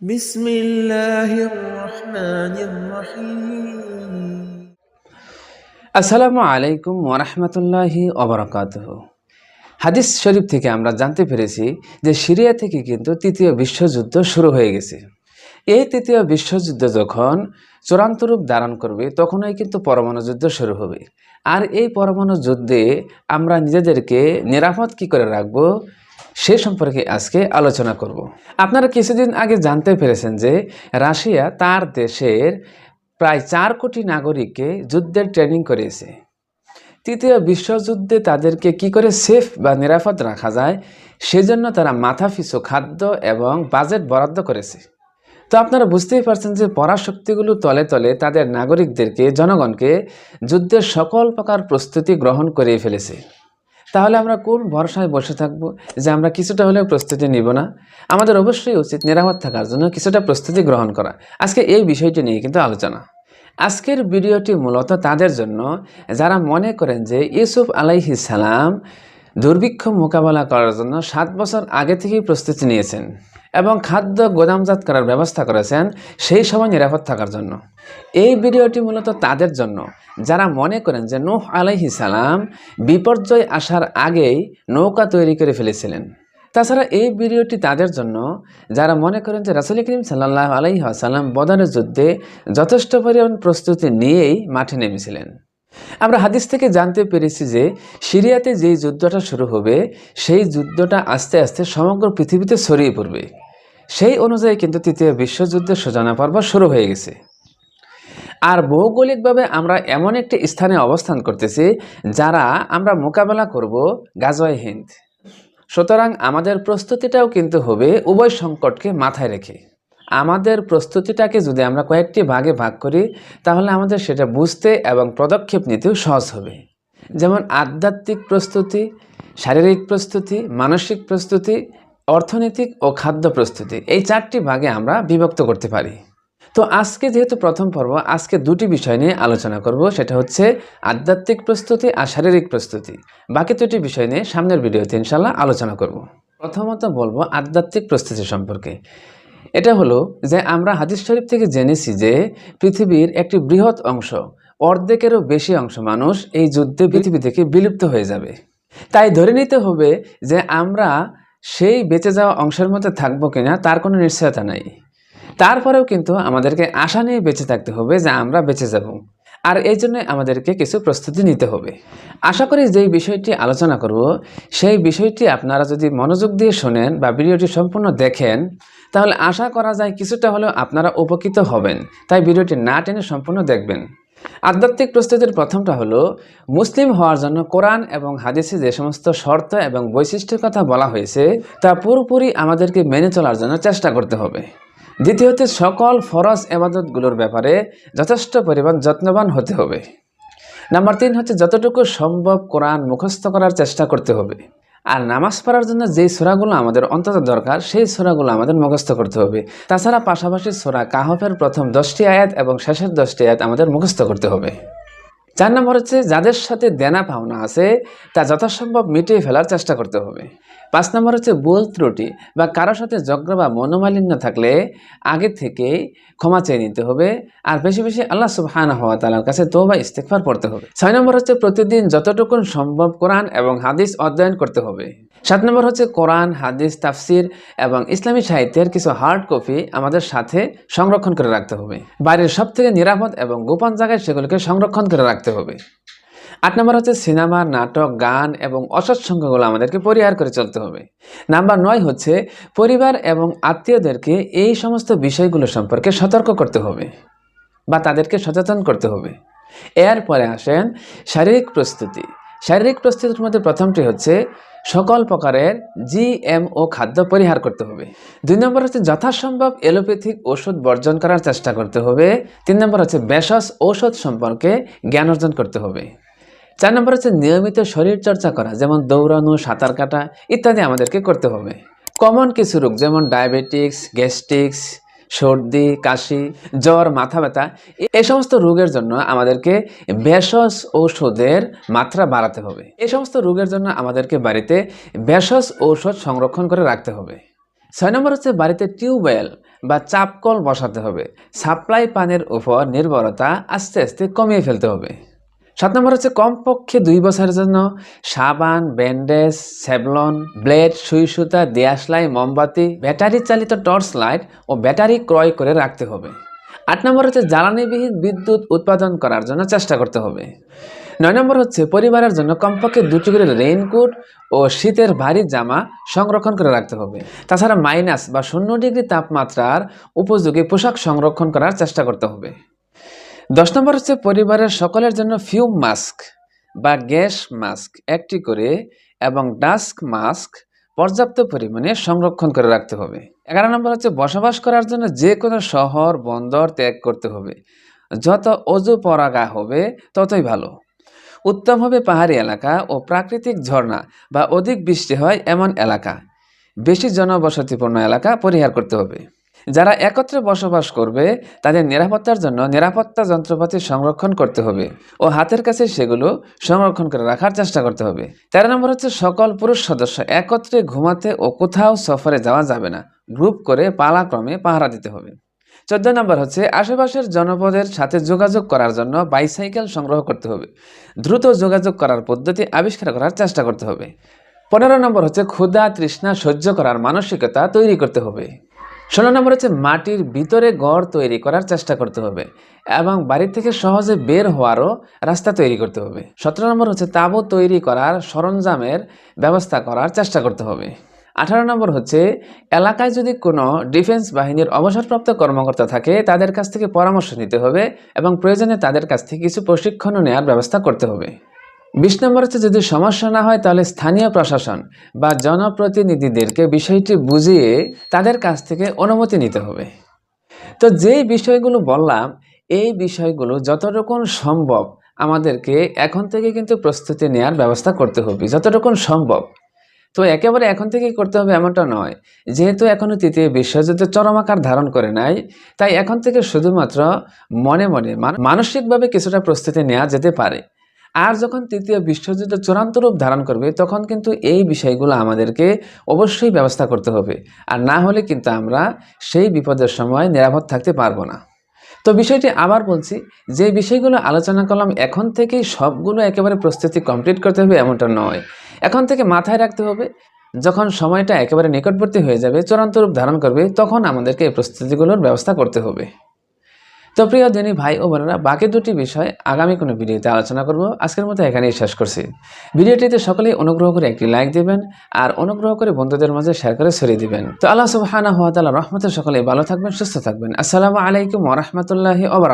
بسم الله الرحمن الرحيم আসসালামু আলাইকুম ওরহমতুল্লাহি অবরাকাতহ হাদিস শরীফ থেকে আমরা জানতে পেরেছি যে সিরিয়া থেকে কিন্তু তৃতীয় বিশ্বযুদ্ধ শুরু হয়ে গেছে এই তৃতীয় বিশ্বযুদ্ধ যখন চূড়ান্ত রূপ ধারণ করবে তখনই কিন্তু পরমাণু যুদ্ধ শুরু হবে আর এই পরমাণু যুদ্ধে আমরা নিজেদেরকে নিরাপদ কি করে রাখবো সে সম্পর্কে আজকে আলোচনা করব। আপনারা কিছুদিন আগে জানতে পেরেছেন যে রাশিয়া তার দেশের প্রায় চার কোটি নাগরিককে যুদ্ধের ট্রেনিং করিয়েছে। তৃতীয় বিশ্বযুদ্ধে তাদেরকে কি করে সেফ বা নিরাপদ রাখা যায়, সেজন্য তারা মাথাপিছু খাদ্য এবং বাজেট বরাদ্দ করেছে। তো আপনারা বুঝতেই পারছেন যে পরাশক্তিগুলো তলে তলে তাদের নাগরিকদেরকে, জনগণকে যুদ্ধের সকল প্রকার প্রস্তুতি গ্রহণ করিয়ে ফেলেছে। তাহলে আমরা কোন ভরসায় বসে থাকব যে আমরা কিছুটা হলেও প্রস্তুতি নিব না? আমাদের অবশ্যই উচিত নিরাপদ থাকার জন্য কিছুটা প্রস্তুতি গ্রহণ করা। আজকে এই বিষয়টি নিয়ে কিন্তু আলোচনা। আজকের ভিডিওটি মূলত তাদের জন্য যারা মনে করেন যে ইউসুফ আলাইহি সালাম দুর্ভিক্ষ মোকাবেলা করার জন্য সাত বছর আগে থেকেই প্রস্তুতি নিয়েছেন। এবং খাদ্য গোদামজাত করার ব্যবস্থা করেছেন সেই সময় নিরাপদ থাকার জন্য। এই ভিডিওটি মূলত তাদের জন্য। যারা মনে করেন যে নূহ আলাইহি সালাম বিপর্যয় আসার আগেই নৌকা তৈরি করে ফেলেছিলেন। তাছাড়া এই ভিডিওটি তাদের জন্য। যারা মনে করেন যে রাসুল করিম সাল্লাহ আলাইহি আসাল্লাম বদরের যুদ্ধে যথেষ্ট পরিমাণ প্রস্তুতি নিয়েই মাঠে নেমেছিলেন। আমরা হাদিস থেকে জানতে পেরেছি যে সিরিয়াতে যেই যুদ্ধটা শুরু হবে, সেই যুদ্ধটা আস্তে আস্তে সমগ্র পৃথিবীতে ছড়িয়ে পড়বে। সেই অনুযায়ী কিন্তু তৃতীয় বিশ্বযুদ্ধের সূচনা পর্ব শুরু হয়ে গেছে। আর ভৌগোলিকভাবে আমরা এমন একটি স্থানে অবস্থান করতেছি, যারা আমরা মোকাবেলা করব গাজওয়াই হিন্দ। সুতরাং আমাদের প্রস্তুতিটাও কিন্তু হবে উভয় সংকটকে মাথায় রেখে। আমাদের প্রস্তুতিটাকে যদি আমরা কয়েকটি ভাগে ভাগ করি, তাহলে আমাদের সেটা বুঝতে এবং পদক্ষেপ নিতেও সহজ হবে। যেমন আধ্যাত্মিক প্রস্তুতি, শারীরিক প্রস্তুতি, মানসিক প্রস্তুতি অর্থনৈতিক ও খাদ্য প্রস্তুতি, এই চারটি ভাগে আমরা বিভক্ত করতে পারি। তো আজকে যেহেতু প্রথম পর্ব, আজকে দুটি বিষয় নিয়ে আলোচনা করব, সেটা হচ্ছে আধ্যাত্মিক প্রস্তুতি আর শারীরিক প্রস্তুতি। বাকি দুটি বিষয় নিয়ে সামনের ভিডিওতে ইনশাল্লাহ আলোচনা করব। প্রথমত বলব আধ্যাত্মিক প্রস্তুতি সম্পর্কে। এটা হলো যে আমরা হাদিস শরীফ থেকে জেনেছি যে পৃথিবীর একটি বৃহৎ অংশ, অর্ধেকেরও বেশি অংশ মানুষ এই যুদ্ধে পৃথিবী থেকে বিলুপ্ত হয়ে যাবে। তাই ধরে নিতে হবে যে আমরা সেই বেঁচে যাওয়া অংশের মধ্যে থাকব কিনা তার কোনো নিশ্চয়তা নাই। তারপরেও কিন্তু আমাদেরকে আশা নিয়ে বেঁচে থাকতে হবে যে আমরা বেঁচে যাব। আর এই জন্য আমাদেরকে কিছু প্রস্তুতি নিতে হবে। আশা করি যেই বিষয়টি আলোচনা করব, সেই বিষয়টি আপনারা যদি মনোযোগ দিয়ে শোনেন বা ভিডিওটি সম্পূর্ণ দেখেন, তাহলে আশা করা যায় কিছুটা হলেও আপনারা উপকৃত হবেন। তাই ভিডিওটি না টেনে সম্পূর্ণ দেখবেন। আধ্যাত্মিক প্রস্তুতির প্রথমটা হলো মুসলিম হওয়ার জন্য কোরআন এবং হাদিসে যে সমস্ত শর্ত এবং বৈশিষ্ট্যের কথা বলা হয়েছে, তা পুরোপুরি আমাদেরকে মেনে চলার জন্য চেষ্টা করতে হবে। দ্বিতীয়ত, সকল ফরজ এবাদতগুলোর ব্যাপারে যথেষ্ট পরিমাণ যত্নবান হতে হবে। নাম্বার তিন হচ্ছে, যতটুকু সম্ভব কোরআন মুখস্থ করার চেষ্টা করতে হবে। আর নামাজ পড়ার জন্য যেই সোরাগুলো আমাদের অন্তত দরকার, সেই সোরাগুলো আমাদের মুখস্থ করতে হবে। তাছাড়া পাশাপাশি সোরা কাহফের প্রথম দশটি আয়াত এবং শেষের দশটি আয়াত আমাদের মুখস্থ করতে হবে। চার নম্বর হচ্ছে, যাদের সাথে দেনা পাওনা আছে, তা যথাসম্ভব মিটিয়ে ফেলার চেষ্টা করতে হবে। পাঁচ নম্বর হচ্ছে, ভুল ত্রুটি বা কারোর সাথে যজ্ঞ বা মনোমালিন্য থাকলে আগে থেকে ক্ষমা চেয়ে নিতে হবে আর বেশি বেশি আল্লাহ সুবহান হওয়া তালার কাছে তো বা ইস্তেকফার পড়তে হবে। ছয় নম্বর হচ্ছে, প্রতিদিন যতটুকুন সম্ভব কোরআন এবং হাদিস অধ্যয়ন করতে হবে। সাত নম্বর হচ্ছে কোরআন, হাদিস, তাফসির এবং ইসলামী সাহিত্যের কিছু হার্ড কপি আমাদের সাথে সংরক্ষণ করে রাখতে হবে। বাইরের সব থেকে নিরাপদ এবং গোপন জায়গায় সেগুলোকে সংরক্ষণ করে রাখতে হবে। আট নম্বর হচ্ছে সিনেমা, নাটক, গান এবং অসৎসঙ্গগুলো আমাদেরকে পরিহার করে চলতে হবে। নাম্বার নয় হচ্ছে পরিবার এবং আত্মীয়দেরকে এই সমস্ত বিষয়গুলো সম্পর্কে সতর্ক করতে হবে বা তাদেরকে সচেতন করতে হবে। এরপরে আসেন শারীরিক প্রস্তুতি। শারীরিক প্রস্তুতির মধ্যে প্রথমটি হচ্ছে সকল প্রকারের জিএমও খাদ্য পরিহার করতে হবে। দুই নম্বর হচ্ছে যথাসম্ভব এলোপ্যাথিক ওষুধ বর্জন করার চেষ্টা করতে হবে। তিন নম্বর হচ্ছে ভেষজ ঔষধ সম্পর্কে জ্ঞান অর্জন করতে হবে। চার নম্বর হচ্ছে নিয়মিত শরীর চর্চা করা, যেমন দৌড়ানো, সাঁতার কাটা ইত্যাদি আমাদেরকে করতে হবে। কমন কিছু রোগ, যেমন ডায়াবেটিক্স, গ্যাস্ট্রিক্স সর্দি, কাশি, জ্বর, মাথা ব্যথা এই সমস্ত রোগের জন্য আমাদেরকে ভেষজ ঔষধের মাত্রা বাড়াতে হবে। এ সমস্ত রোগের জন্য আমাদেরকে বাড়িতে ভেষজ ঔষধ সংরক্ষণ করে রাখতে হবে। ছয় নম্বর হচ্ছে বাড়িতে টিউবওয়েল বা চাপকল বসাতে হবে। সাপ্লাই পানের উপর নির্ভরতা আস্তে আস্তে কমিয়ে ফেলতে হবে। সাত নম্বর হচ্ছে কমপক্ষে দুই বছরের জন্য সাবান, ব্যান্ডেজ, স্যাভলন, ব্লেড, সুই সুতা দেয়াশলাই মোমবাতি, ব্যাটারি চালিত টর্চ লাইট ও ব্যাটারি ক্রয় করে রাখতে হবে। আট নম্বর হচ্ছে জ্বালানিবিহীন বিদ্যুৎ উৎপাদন করার জন্য চেষ্টা করতে হবে। নয় নম্বর হচ্ছে পরিবারের জন্য কমপক্ষে দুটি করে রেইনকোট ও শীতের ভারী জামা সংরক্ষণ করে রাখতে হবে। তাছাড়া মাইনাস বা শূন্য ডিগ্রি তাপমাত্রার উপযোগী পোশাক সংরক্ষণ করার চেষ্টা করতে হবে। দশ নম্বর হচ্ছে পরিবারের সকলের জন্য ফিউম মাস্ক বা গ্যাস মাস্ক একটি করে এবং ডাস্ক মাস্ক পর্যাপ্ত পরিমাণে সংরক্ষণ করে রাখতে হবে। এগারো নম্বর হচ্ছে বসবাস করার জন্য যে কোনো শহর, বন্দর ত্যাগ করতে হবে। যত অজু পরাগা হবে, ততই ভালো। উত্তম হবে পাহাড়ি এলাকা ও প্রাকৃতিক ঝর্ণা বা অধিক বৃষ্টি হয় এমন এলাকা। বেশি জনবসতিপূর্ণ এলাকা পরিহার করতে হবে। যারা একত্রে বসবাস করবে, তাদের নিরাপত্তার জন্য নিরাপত্তা যন্ত্রপাতি সংরক্ষণ করতে হবে ও হাতের কাছে সেগুলো সংরক্ষণ করে রাখার চেষ্টা করতে হবে। তেরো নম্বর হচ্ছে সকল পুরুষ সদস্য একত্রে ঘুমাতে ও কোথাও সফরে যাওয়া যাবে না। গ্রুপ করে পালাক্রমে পাহারা দিতে হবে। চোদ্দ নম্বর হচ্ছে আশেপাশের জনপদের সাথে যোগাযোগ করার জন্য বাইসাইকেল সংগ্রহ করতে হবে। দ্রুত যোগাযোগ করার পদ্ধতি আবিষ্কার করার চেষ্টা করতে হবে। পনেরো নম্বর হচ্ছে ক্ষুধা তৃষ্ণা সহ্য করার মানসিকতা তৈরি করতে হবে। ষোলো নম্বর হচ্ছে মাটির ভিতরে গড় তৈরি করার চেষ্টা করতে হবে এবং বাড়ি থেকে সহজে বের হওয়ারও রাস্তা তৈরি করতে হবে। সতেরো নম্বর হচ্ছে তাঁবু তৈরি করার সরঞ্জামের ব্যবস্থা করার চেষ্টা করতে হবে। আঠারো নম্বর হচ্ছে এলাকায় যদি কোনো ডিফেন্স বাহিনীর অবসরপ্রাপ্ত কর্মকর্তা থাকে, তাদের কাছ থেকে পরামর্শ নিতে হবে এবং প্রয়োজনে তাদের কাছ থেকে কিছু প্রশিক্ষণও নেওয়ার ব্যবস্থা করতে হবে। বিশ নম্বর হচ্ছে, যদি সমস্যা না হয়, তাহলে স্থানীয় প্রশাসন বা জনপ্রতিনিধিদেরকে বিষয়টি বুঝিয়ে তাদের কাছ থেকে অনুমতি নিতে হবে। তো যেই বিষয়গুলো বললাম, এই বিষয়গুলো যতটুকু সম্ভব আমাদেরকে এখন থেকে কিন্তু প্রস্তুতি নেওয়ার ব্যবস্থা করতে হবে যতটুকু সম্ভব। তো একেবারে এখন থেকেই করতে হবে এমনটা নয়। যেহেতু এখনও তৃতীয় বিশ্বযুদ্ধ চরমাকার ধারণ করে নাই, তাই এখন থেকে শুধুমাত্র মনে মনে, মানসিকভাবে কিছুটা প্রস্তুতি নেওয়া যেতে পারে। আর যখন তৃতীয় বিশ্বযুদ্ধ চূড়ান্ত রূপ ধারণ করবে, তখন কিন্তু এই বিষয়গুলো আমাদেরকে অবশ্যই ব্যবস্থা করতে হবে। আর না হলে কিন্তু আমরা সেই বিপদের সময় নিরাপদ থাকতে পারব না। তো বিষয়টি আবার বলছি, যে বিষয়গুলো আলোচনা করলাম, এখন থেকেই সবগুলো একেবারে প্রস্তুতি কমপ্লিট করতে হবে এমনটা নয়। এখন থেকে মাথায় রাখতে হবে, যখন সময়টা একেবারে নিকটবর্তী হয়ে যাবে, চূড়ান্ত রূপ ধারণ করবে, তখন আমাদেরকে এই প্রস্তুতিগুলোর ব্যবস্থা করতে হবে। তো প্রিয় দিনী ভাই ও বোনেরা, বাকি দুটি বিষয় আগামী কোনো ভিডিওতে আলোচনা করব। আজকের মতো এখানেই শেষ করছি। ভিডিওটিতে সকলেই অনুগ্রহ করে একটি লাইক দেবেন আর অনুগ্রহ করে বন্ধুদের মাঝে শেয়ার করে ছড়িয়ে দেবেন। তো আল্লাহ সুবাহ রহমতের সকলেই ভালো থাকবেন, সুস্থ থাকবেন। আসসালামু আলাইকুম ওয়া রাহমাতুল্লাহি ওয়া বারাকাতুহু।